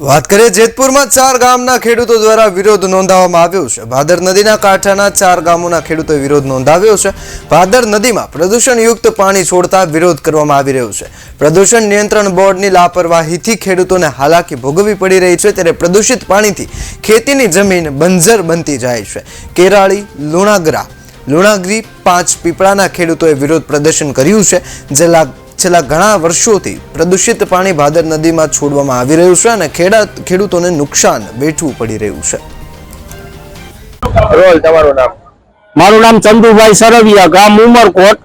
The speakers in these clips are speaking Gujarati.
વાત કરીએ જેતપુરમાં ચાર ગામના ખેડૂતો દ્વારા વિરોધ નોંધાવવામાં આવ્યો છે. ભાદર નદીના કાંઠાના ચાર ગામોના ખેડૂતોએ વિરોધ નોંધાવ્યો છે. ભાદર નદીમાં પ્રદૂષણયુક્ત પાણી છોડતા વિરોધ કરવામાં આવી રહ્યો છે. પ્રદૂષણ નિયંત્રણ બોર્ડની લાપરવાહીથી ખેડૂતોને હાલાકી ભોગવવી પડી રહી છે ત્યારે પ્રદૂષિત પાણીથી ખેતીની જમીન બંજર બનતી જાય છે. કેરાળી, લુણાગરા, લુણાગરી પાંચ પીપળાના ખેડૂતોએ વિરોધ પ્રદર્શન કર્યું છે. જેલા છેલ્લા ઘણા વર્ષોથી પ્રદૂષિત પાણી ભાદર નદીમાં છોડવામાં આવી રહ્યું છે અને ખેડા ખેડૂતોને નુકસાન વેઠવું પડી રહ્યું છે. રોલ તમારું નામ? મારું નામ ચંદુભાઈ સરવિયા ગામ ઉમરકોટ.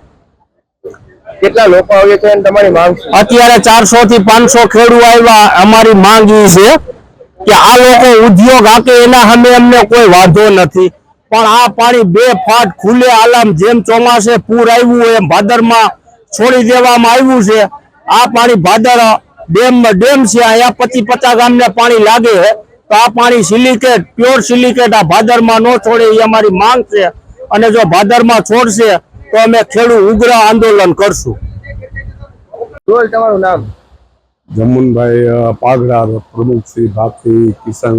કેટલા લોકો આવે છે અને તમારી માંગ અત્યારે ચારસો થી પાંચસો ખેડૂ આવ્યા. અમારી માંગ એ છે કે આ લોકો ઉદ્યોગ આપે એના સામે અમને કોઈ વાંધો નથી. પણ આ પાણી બે ફાટ ખુલે આલામ જેમ ચોમાસે પૂર આવ્યું એમ ભાદરમાં છોડી દેવામાં આવ્યું છે. આ પાણી ભાદર ડેમ ડેમ છે. અહીંયા પચી પચાસ ગામને પાણી લાગે છે. તો આ પાણી સિલિકેટ પ્યોર સિલિકેટ આ ભાદરમાં ન છોડે એ અમારી માંગ છે. અને જો ભાદરમાં છોડશે તો અમે ખેડૂત ઉગ્ર આંદોલન કરશું. રોલ તમારું નામ? જમુનભાઈ પાઘડા પાગડા પ્રમુખ શ્રી ભાતી કિસાન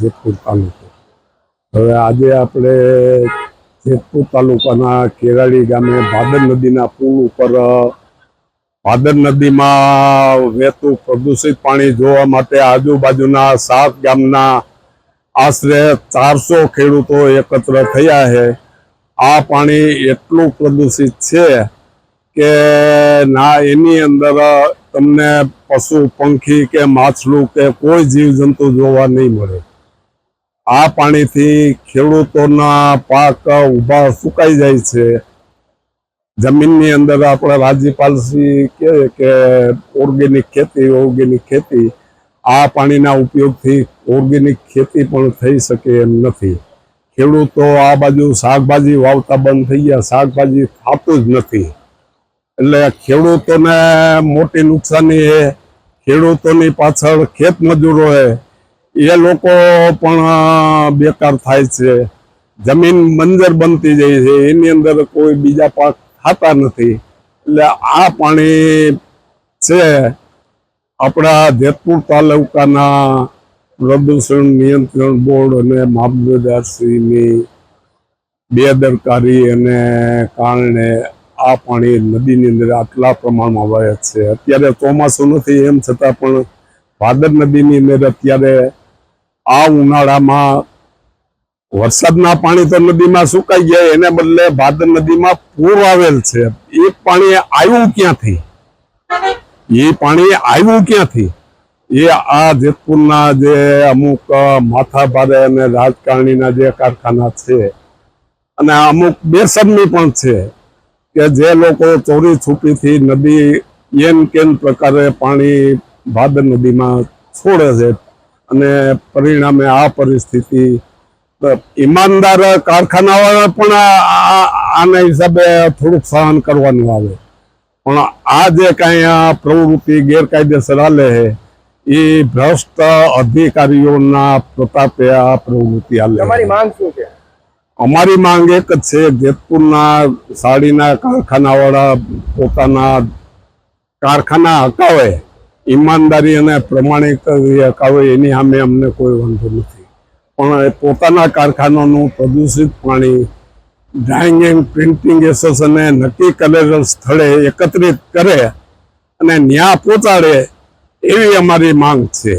જેતપુર તાલુકો. હવે આજે આપણે જેતપુર તાલુકાના કેરાળી ગામે ભાદર નદીના પુલ ઉપર ભાદર નદીમાં વહેતું પ્રદૂષિત પાણી જોવા માટે આજુબાજુના સાત ગામના આશરે ચારસો ખેડૂતો એકત્ર થયા છે. આ પાણી એટલું પ્રદૂષિત છે કે ના એની અંદર તમને પશુ, પંખી કે માછલું કે કોઈ જીવજંતુ જોવા નહીં મળે. આ પાણીથી ખેડૂતોના પાક ઊભા સુકાઈ જાય છે. જમીનની અંદર આપણે રાજ્યપાલશ્રી કહે કે ઓર્ગેનિક ખેતી ઓર્ગેનિક ખેતી. આ પાણીના ઉપયોગથી ઓર્ગેનિક ખેતી પણ થઈ શકે એમ નથી. ખેડૂતો આ બાજુ શાકભાજી વાવતા બંધ થઈ ગયા. શાકભાજી થતું જ નથી. એટલે ખેડૂતોને મોટી નુકસાની એ ખેડૂતોની પાછળ ખેત મજૂરો છે. એ લોકો પણ બેકાર થાય છે. જમીન બંજર બનતી જાય છે. એની અંદર કોઈ બીજા પાક ખાતા નથી. એટલે આ પાણી છે આપણા જેતપુર તાલુકાના પ્રદૂષણ નિયંત્રણ બોર્ડ અને મામલતદારશ્રીની બેદરકારી અને કારણે આ પાણી નદીની અંદર આટલા પ્રમાણમાં વહે છે. અત્યારે ચોમાસું નથી, એમ છતાં પણ ભાદર નદીની અંદર અત્યારે આ ઉનાળામાં વરસાદના પાણી તો નદીમાં સુકાઈ જાય, એને બદલે ભાદર નદીમાં પૂર આવેલ છે. એ પાણી આવ્યું ક્યાંથી? એ પાણી આવ્યું ક્યાંથી? એ આ જેતપુરના જે અમુક માથાભારે અને રાજકારણીના જે કારખાના છે, અને અમુક બેસરમી પણ છે કે જે લોકો ચોરી છુપીથી નદી એમ કેન પ્રકારે પાણી ભાદર નદીમાં છોડે છે. અને પરિણામે આ પરિસ્થિતિ ઈમાનદાર કારખાનાવાળા પણ આના હિસાબે થોડુંક સહન કરવાનું આવે. પણ આ જે કાંઈ આ પ્રવૃત્તિ ગેરકાયદેસર હાલે છે એ ભ્રષ્ટ અધિકારીઓના પ્રતાપે આ પ્રવૃત્તિ હાલે. માંગ શું છે? અમારી માંગ એક જ છે જેતપુરના સાડીના કારખાનાવાળા પોતાના કારખાના હકાવે. ઈમાનદારી અને પ્રમાણિક હકાવે એની સામે અમને કોઈ વાંધો નથી. પણ પોતાના કારખાનાનું પ્રદૂષિત પાણી ડ્રાઇંગ એન્ડ પ્રિન્ટિંગ એસોસિએશને નક્કી કરેલ સ્થળે એકત્રિત કરે અને ન્યાય પહોંચાડે એવી અમારી માંગ છે.